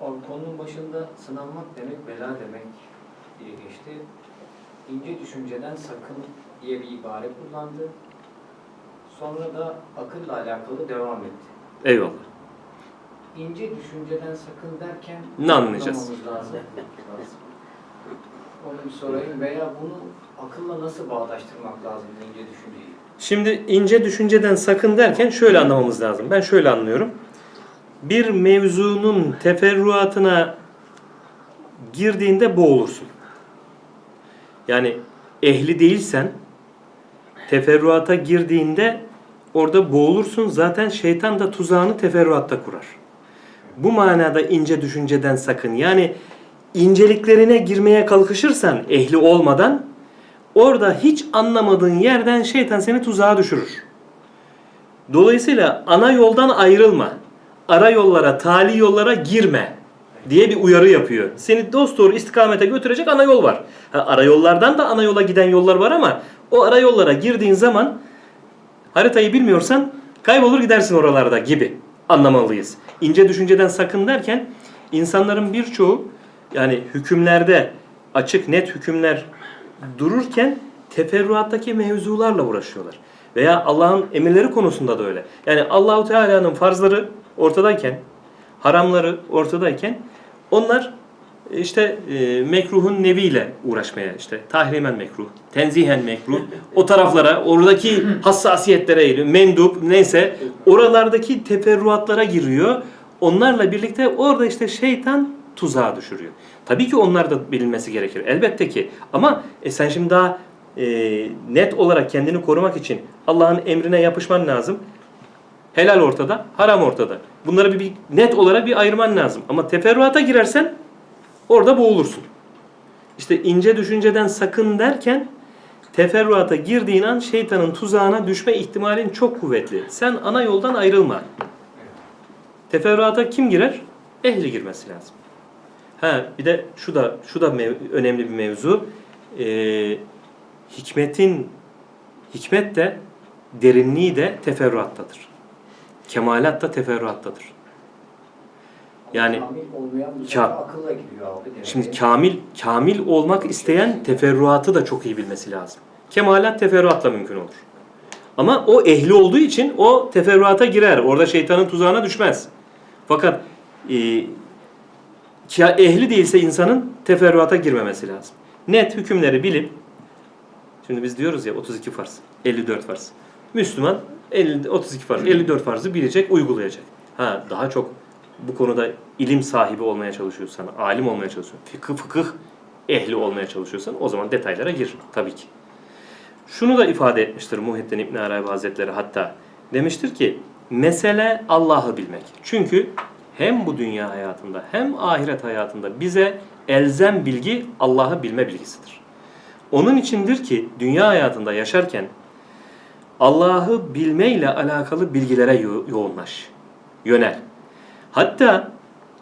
Abi konunun başında sınanmak demek bela demek diye geçti. İnce düşünceden sakın diye bir ibare kullandı. Sonra da akılla alakalı devam etti. Eyvallah. İnce düşünceden sakın derken Ne anlayacağız? lazım. Onu bir sorayım veya bunu akılla nasıl bağdaştırmak lazım ince düşünceyi? Şimdi ince düşünceden sakın derken şöyle anlamamız lazım. Ben şöyle anlıyorum. Bir mevzunun teferruatına girdiğinde boğulursun. Yani ehli değilsen teferruata girdiğinde orada boğulursun. Zaten şeytan da tuzağını teferruatta kurar. Bu manada ince düşünceden sakın. Yani inceliklerine girmeye kalkışırsan ehli olmadan orada hiç anlamadığın yerden şeytan seni tuzağa düşürür. Dolayısıyla ana yoldan ayrılma. Ara yollara, tali yollara girme diye bir uyarı yapıyor. Seni dost doğru istikamete götürecek ana yol var. Ha, ara yollardan da ana yola giden yollar var ama o ara yollara girdiğin zaman haritayı bilmiyorsan kaybolur gidersin oralarda gibi anlamalıyız. İnce düşünceden sakın derken insanların birçoğu yani hükümlerde açık net hükümler dururken teferruattaki mevzularla uğraşıyorlar. Veya Allah'ın emirleri konusunda da öyle. Yani Allahu Teala'nın farzları ortadayken, haramları ortadayken onlar işte e, mekruhun neviyle uğraşmaya işte tahrimen mekruh, tenzihen mekruh o taraflara oradaki hassasiyetlere eğiliyor. Mendup neyse oralardaki teferruatlara giriyor. Onlarla birlikte orada işte şeytan tuzağa düşürüyor. Tabii ki onlar da bilinmesi gerekir. Elbette ki. Ama e, sen şimdi daha e, net olarak kendini korumak için Allah'ın emrine yapışman lazım. Helal ortada, haram ortada. Bunları bir, bir net olarak bir ayırman lazım. Ama teferruata girersen orada boğulursun. İşte ince düşünceden sakın derken teferruata girdiğin an şeytanın tuzağına düşme ihtimalin çok kuvvetli. Sen ana yoldan ayrılma. Teferruata kim girer? Ehli girmesi lazım. Ha bir de şu da şu da önemli bir mevzu. Ee, hikmetin hikmet de derinliği de teferruattadır. Kemalat da teferruattadır. Yani Ka- Şimdi kamil kamil olmak isteyen teferruatı da çok iyi bilmesi lazım. Kemalat teferruatla mümkün olur. Ama o ehli olduğu için o teferruata girer. Orada şeytanın tuzağına düşmez. Fakat e, ehli değilse insanın teferruata girmemesi lazım. Net hükümleri bilip şimdi biz diyoruz ya 32 farz, 54 farz. Müslüman 50, 32 farz, 54 farzı bilecek, uygulayacak. Ha daha çok bu konuda ilim sahibi olmaya çalışıyorsan, alim olmaya çalışıyorsan, fıkıh fıkıh ehli olmaya çalışıyorsan o zaman detaylara gir tabii ki. Şunu da ifade etmiştir Muhittin İbn Arabi Hazretleri hatta. Demiştir ki mesele Allah'ı bilmek. Çünkü hem bu dünya hayatında hem ahiret hayatında bize elzem bilgi Allah'ı bilme bilgisidir. Onun içindir ki dünya hayatında yaşarken Allah'ı bilmeyle alakalı bilgilere yo- yoğunlaş, yönel. Hatta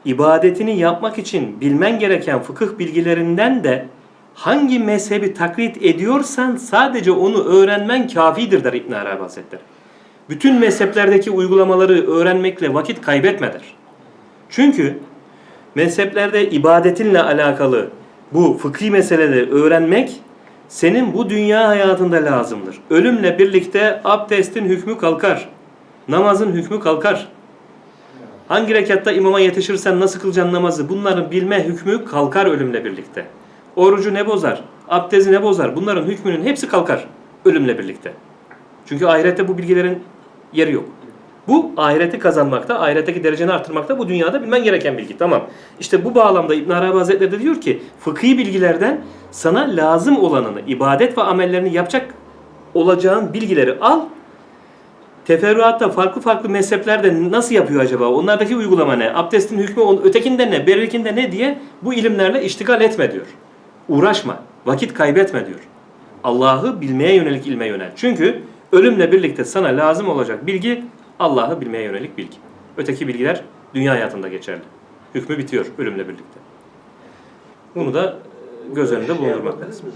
ibadetini yapmak için bilmen gereken fıkıh bilgilerinden de hangi mezhebi taklit ediyorsan sadece onu öğrenmen kafidir der İbn Arabi Hazretleri. Bütün mezheplerdeki uygulamaları öğrenmekle vakit kaybetme. Çünkü mezheplerde ibadetinle alakalı bu fıkhi meseleleri öğrenmek senin bu dünya hayatında lazımdır. Ölümle birlikte abdestin hükmü kalkar. Namazın hükmü kalkar. Hangi rekatta imama yetişirsen nasıl kılacaksın namazı? Bunların bilme hükmü kalkar ölümle birlikte. Orucu ne bozar? Abdesti ne bozar? Bunların hükmünün hepsi kalkar ölümle birlikte. Çünkü ahirette bu bilgilerin yeri yok. Bu ahireti kazanmakta, ahiretteki dereceni arttırmakta bu dünyada bilmen gereken bilgi. Tamam. İşte bu bağlamda İbn Arabi Hazretleri de diyor ki fıkhi bilgilerden sana lazım olanını, ibadet ve amellerini yapacak olacağın bilgileri al. Teferruatta farklı farklı mezheplerde nasıl yapıyor acaba? Onlardaki uygulama ne? Abdestin hükmü on- ötekinde ne? Berikinde ne diye bu ilimlerle iştigal etme diyor. Uğraşma. Vakit kaybetme diyor. Allah'ı bilmeye yönelik ilme yönel. Çünkü ölümle birlikte sana lazım olacak bilgi Allah'ı bilmeye yönelik bilgi. Öteki bilgiler dünya hayatında geçerli. Hükmü bitiyor ölümle birlikte. Bunu da e, göz önünde bulundurmak lazım.